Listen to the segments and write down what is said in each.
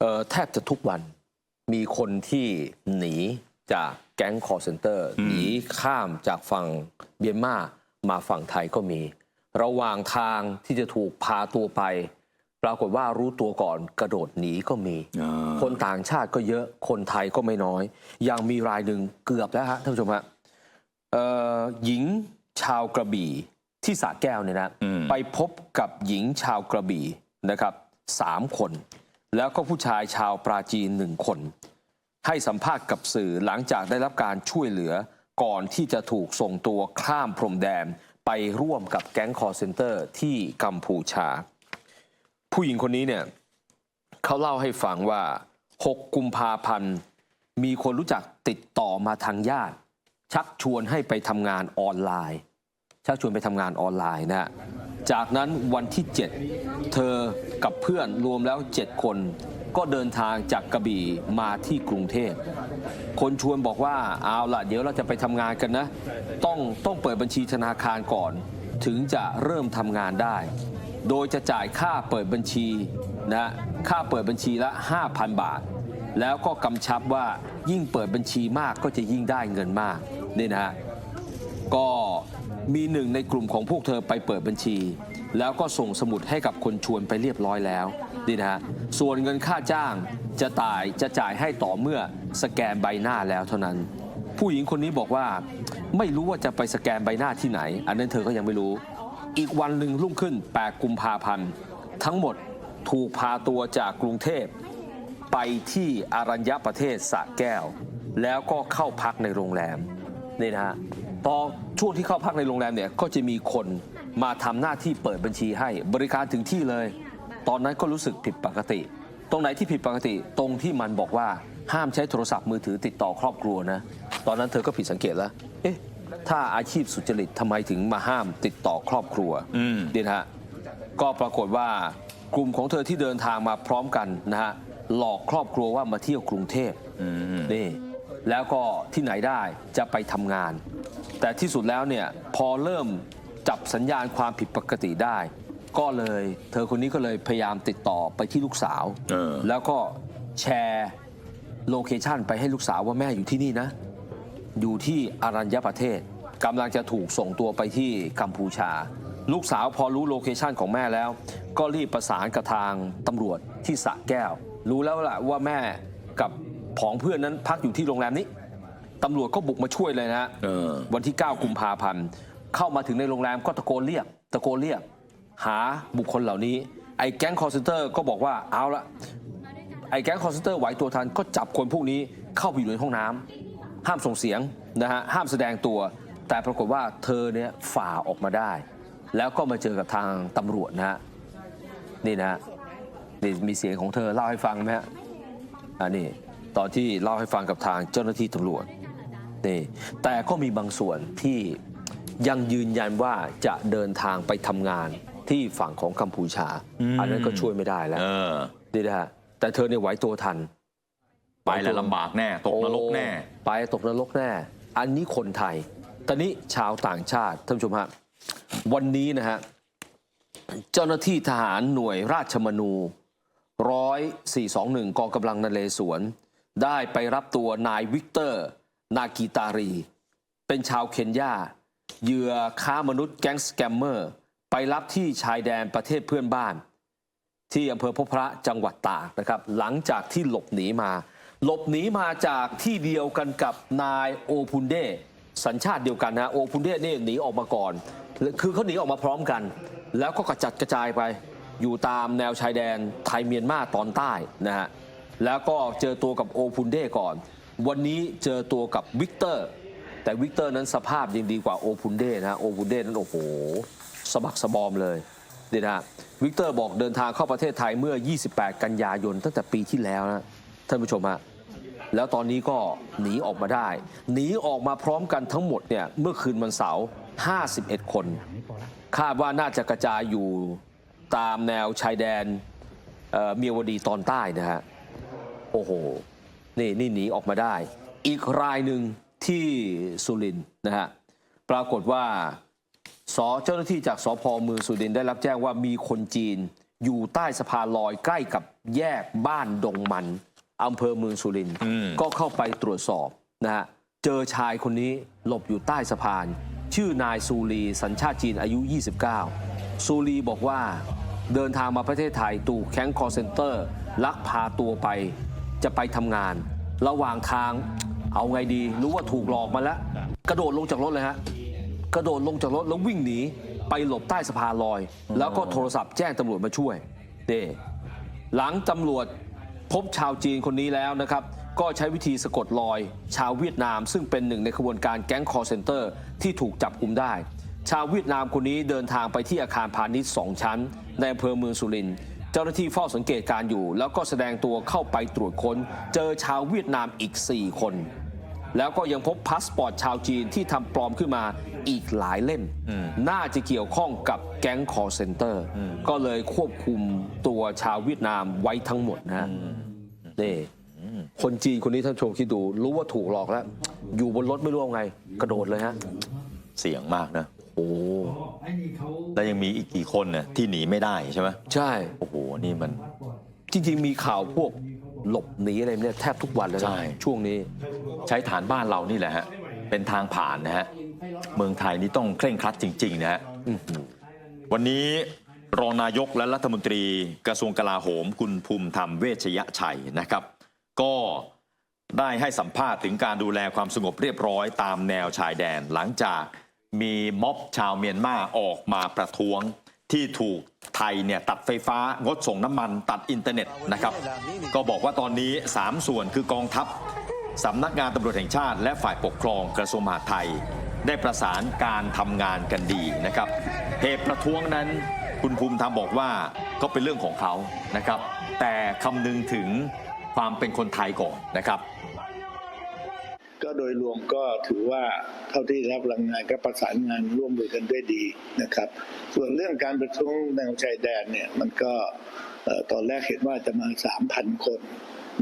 เอ่อแทบจะทุกวันมีคนที่หนีจากแก๊งคอร์เซนเตอร์หนีข้ามจากฝั่งเมียนมามาฝั่งไทยก็มี ระหว่างทางที่จะถูกพาตัวไป ปรากฏว่ารู้ตัวก่อนกระโดดหนีก็มีอ่าคนต่างชาติก็เยอะคนไทยก็ไม่น้อย ยังมีรายหนึ่งเกือบแล้วฮะท่านผู้ชมฮะเอ่อหญิงชาวกระบี่ที่สระแก้วเนี่ยนะอืมไปพบกับหญิงชาวกระบี่นะครับสามคน แล้วก็ผู้ชายชาวปราจีนหนึ่งคน ให้สัมภาษณ์กับสื่อหลังจากได้รับการช่วยเหลือก่อนที่จะถูกส่งตัวข้ามพรมแดนไปร่วมกับแก๊งคอร์เซนเตอร์ที่กัมพูชา ผู้หญิงคนนี้เนี่ยเขาเล่าให้ฟังว่า 6 กุมภาพันธ์มีคนรู้จักติดต่อมาทางญาติ ชักชวนให้ไปทำงานออนไลน์ ชักชวนไปทำงานออนไลน์นะฮะจากนั้นวันที่ 7 เธอกับเพื่อนรวมแล้ว 7 คน ก็เดินทางจากกระบี่มาที่กรุงเทพ คนชวนบอกว่าเอาละเดี๋ยวเราจะไปทำงานกันนะ ต้องต้องเปิดบัญชีธนาคารก่อน ถึงจะเริ่มทำงานได้ โดยจะจ่ายค่าเปิดบัญชีนะค่าเปิดบัญชีละ 5,000 บาท แล้วก็กำชับว่ายิ่งเปิดบัญชีมากก็จะยิ่งได้เงินมากนี่นะฮะก็ มีหนึ่งในกลุ่มของพวกเธอไปเปิดบัญชี แล้วก็ส่งสมุดให้กับคนชวนไปเรียบร้อยแล้วนี่นะฮะส่วนเงินค่าจ้างจะตายจะจ่ายให้ต่อเมื่อสแกนใบหน้าแล้วเท่านั้น ผู้หญิงคนนี้บอกว่าไม่รู้ว่าจะไปสแกนใบหน้าที่ไหน อันนั้นเธอก็ยังไม่รู้ อีกวันหนึ่งรุ่งขึ้น 8 กุมภาพันธ์ทั้งหมดถูกพาตัวจากกรุงเทพไปที่อารัญญประเทศสระแก้ว แล้วก็เข้าพักในโรงแรมนี่นะฮะ ตอนช่วงที่เข้าพักในโรงแรมเนี่ยก็จะมีคนมาทำหน้าที่เปิดบัญชีให้บริการถึงที่เลย ตอนนั้นก็รู้สึกผิดปกติ ตรงไหนที่ผิดปกติตรงที่มันบอกว่าห้ามใช้โทรศัพท์มือถือติดต่อครอบครัวนะ ตอนนั้นเธอก็ผิดสังเกตแล้ว เอ๊ะ ถ้าอาชีพสุจริตทำไมถึงมาห้ามติดต่อครอบครัวอืมนี่นะฮะ ก็ปรากฏว่ากลุ่มของเธอที่เดินทางมาพร้อมกันนะฮะหลอกครอบครัวว่ามาเที่ยวกรุงเทพนี่แล้วก็ที่ไหนได้จะไปทำงาน แต่ที่สุดแล้วเนี่ยพอเริ่มจับสัญญาณความผิดปกติได้ ก็เลย เธอคนนี้ก็เลยพยายามติดต่อไปที่ลูกสาว เออ แล้วก็แชร์โลเคชันไปให้ลูกสาวว่าแม่อยู่ที่นี่นะ อยู่ที่อารัญญประเทศกำลังจะถูกส่งตัวไปที่กัมพูชา ลูกสาวพอรู้โลเคชันของแม่แล้ว ก็รีบประสานกับทางตำรวจที่สระแก้ว รู้แล้วล่ะว่าแม่กับผองเพื่อนนั้นพักอยู่ที่โรงแรมนี้ ตำรวจก็บุกมาช่วยเลยนะฮะเออ วันที่ 9 กุมภาพันธ์ เข้ามาถึงในโรงแรมก็ตะโกนเรียก ตะโกนเรียก หาบุคคลเหล่านี้ ไอ้แก๊งคอร์เซนเตอร์ก็บอกว่าเอาละ ไอ้แก๊งคอร์เซนเตอร์ไหวตัวทันก็จับคนพวกนี้เข้าไปอยู่ในห้องน้ำห้ามส่งเสียงนะฮะห้ามแสดงตัว แต่ปรากฏว่าเธอเนี่ยฝ่าออกมาได้ แล้วก็มาเจอกับทางตำรวจนะฮะนี่นะฮะนี่มีเสียงของเธอเล่าให้ฟังไหมฮะอันนี้ตอนที่เล่าให้ฟังกับทางเจ้าหน้าที่ตำรวจ นี่แต่ก็มีบางส่วนที่ยังยืนยันว่าจะเดินทางไปทำงานที่ฝั่งของกัมพูชาอืมอันนั้นก็ช่วยไม่ได้แล้วเออนี่นะฮะแต่เธอเนี่ยไหวตัวทัน ไปแล้วลำบากแน่ ตกนรกแน่โอ้ไปตกนรกแน่ อันนี้คนไทย ตอนนี้ชาวต่างชาติท่านผู้ชมฮะวันนี้นะฮะเจ้าหน้าที่ทหารหน่วยราชมนูร้อยสี่สองหนึ่งกองกำลังนเรศวรได้ไปรับตัวนายวิกเตอร์ นากีตารี เป็นชาวเคนยาเหยื่อค้ามนุษย์แก๊งสแกมเมอร์ ไปรับที่ชายแดนประเทศเพื่อนบ้าน ที่อำเภอพบพระจังหวัดตากนะครับ หลังจากที่หลบหนีมา หลบหนีมาจากที่เดียวกันกับนายโอพุนเดสัญชาติเดียวกันนะโอพุนเดนี่หนีออกมาก่อน คือเขาหนีออกมาพร้อมกัน แล้วก็กระจัดกระจายไป อยู่ตามแนวชายแดนไทยเมียนมาตอนใต้นะฮะแล้วก็เจอตัวกับโอพุนเดก่อน วันนี้เจอตัวกับวิกเตอร์ แต่วิกเตอร์นั้นสภาพยังดีกว่าโอพุนเดนะฮะโอพุนเดนั้นโอ้โหสะบักสะบอมเลยนี่นะฮะวิกเตอร์บอกเดินทางเข้าประเทศไทยเมื่อ 28 กันยายนตั้งแต่ปีที่แล้วนะท่านผู้ชมฮะแล้วตอนนี้ก็หนีออกมาได้ หนีออกมาพร้อมกันทั้งหมดเนี่ยเมื่อคืนวันเสาร์ 51 คน คาดว่าน่าจะกระจายอยู่ตามแนวชายแดนเเมียวดีตอนใต้นะฮะโอ้โห นี่นี่หนีออกมาได้ อีกรายหนึ่งที่สุรินนะฮะปรากฏว่าสเจ้าหน้าที่จากสพเมืองสุรินได้รับแจ้งว่ามีคนจีนอยู่ใต้สะพานลอยใกล้กับแยกบ้านดงมันอำเภอเมืองสุรินก็เข้าไปตรวจสอบนะฮะเจอชายคนนี้หลบอยู่ใต้สะพาน ชื่อนายซูรีสัญชาติจีนอายุ 29 ซูรีบอกว่าเดินทางมาประเทศไทยถูกแค้งคอเซนเตอร์ ลักพาตัวไป จะไปทำงาน ระหว่างทางเอาไงดี รู้ว่าถูกหลอกมาแล้ว กระโดดลงจากรถเลยฮะ กระโดดลงจากรถแล้ววิ่งหนี ไปหลบใต้สะพานลอย แล้วก็โทรศัพท์แจ้งตำรวจมาช่วยนี่หลังตำรวจพบชาวจีนคนนี้แล้วนะครับ ก็ใช้วิธีสะกดรอย ชาวเวียดนาม ซึ่งเป็นหนึ่งในขบวนการแก๊งคอร์เซนเตอร์ที่ถูกจับกุมได้ ชาวเวียดนามคนนี้เดินทางไปที่อาคารพาณิชย์สองชั้น ในอำเภอเมืองสุรินทร์ เจ้าหน้าที่เฝ้าสังเกตการณ์อยู่ แล้วก็แสดงตัวเข้าไปตรวจค้น เจอชาวเวียดนามอีก 4 คน แล้วก็ยังพบพาสปอร์ตชาวจีนที่ทำปลอมขึ้นมาอีกหลายเล่ม น่าจะเกี่ยวข้องกับแก๊งคอร์เซนเตอร์ ก็เลยควบคุมตัวชาวเวียดนามไว้ทั้งหมดนะฮะนี่คนจีนคนนี้ท่านผู้ชมคิดดู รู้ว่าถูกหลอกแล้ว อยู่บนรถไม่รู้เอาไง กระโดดเลยฮะ เสี่ยงมากนะ โอ้แล้วยังมีอีกกี่คนเนี่ยที่หนีไม่ได้ใช่ไหมใช่ โอ้โหนี่มัน จริง ๆ มีข่าวพวกหลบหนีอะไรเนี่ยแทบทุกวันเลยใช่นะช่วงนี้ใช้ฐานบ้านเรานี่แหละฮะเป็นทางผ่านนะฮะเมืองไทยนี่ต้องเคร่งครัดจริง ๆ นะฮะวันนี้รองนายกและรัฐมนตรีกระทรวงกลาโหม คุณภูมิธรรมเวชยชัยนะครับ ก็ได้ให้สัมภาษณ์ถึงการดูแลความสงบเรียบร้อยตามแนวชายแดนหลังจาก มีม็อบชาวเมียนมาออกมาประท้วงที่ถูกไทยเนี่ยตัดไฟฟ้างดส่งน้ำมันตัดอินเทอร์เน็ตนะครับ ก็บอกว่าตอนนี้ 3 ส่วนคือกองทัพสำนักงานตำรวจแห่งชาติ และฝ่ายปกครองกระทรวงมหาดไทย ได้ประสานการทำงานกันดีนะครับเหตุประท้วงนั้นคุณภูมิธรรมบอกว่าก็เป็นเรื่องของเขานะครับ แต่คำนึงถึงความเป็นคนไทยก่อนนะครับ ก็โดยรวมก็ถือว่าเท่าที่รับรังงานก็ประสานงานร่วมมือกันด้วยดีนะครับ ส่วนเรื่องการประท้วงแนวชายแดนเนี่ยมันก็ตอนแรกเห็นว่าจะมา 3,000 คน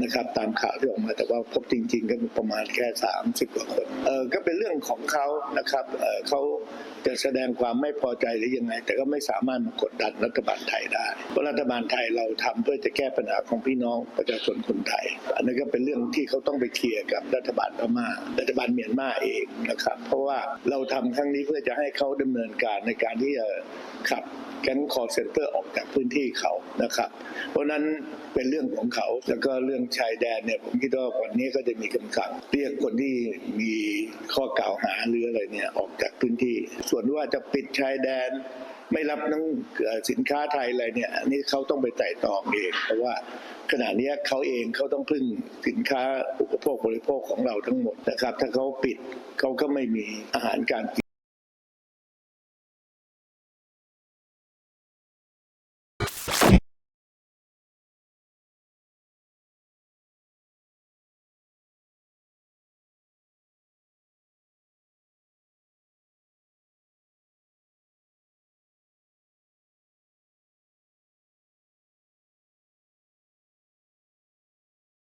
นะครับ ตามข่าวที่ออกมาแต่ว่าพบจริง ๆ ก็ประมาณแค่ 30กว่าคนเออก็เป็นเรื่องของเขานะครับเออเขาจะแสดงความไม่พอใจหรือยังไง แต่ก็ไม่สามารถมากดดันรัฐบาลไทยได้เพราะรัฐบาลไทยเราทำเพื่อจะแก้ปัญหาของพี่น้องประชาชนคนไทย อันนี้ก็เป็นเรื่องที่เขาต้องไปเคลียร์กับรัฐบาลพม่ารัฐบาลเมียนมาเองนะครับ เพราะว่าเราทำครั้งนี้เพื่อจะให้เขาดำเนินการในการที่จะขับ แก๊งคอร์เซ็นเตอร์ออกจากพื้นที่เขานะครับ เพราะนั้นเป็นเรื่องของเขาแล้วก็เรื่องชายแดนเนี่ยผมคิดว่าวันนี้ก็จะมีคำสั่งเรียกคนที่มีข้อกล่าวหาหรืออะไรเนี่ยออกจากพื้นที่ ส่วนว่าจะปิดชายแดนไม่รับนังสินค้าไทยอะไรเนี่ยนนี้เขาต้องไปไต่ตองเองเพราะว่าขณะนี้เขาเองเขาต้องพึ่งสินค้าอุปโภคบริโภคของเราทั้งหมดนะครับ ถ้าเขาปิดเขาก็ไม่มีอาหารการกิน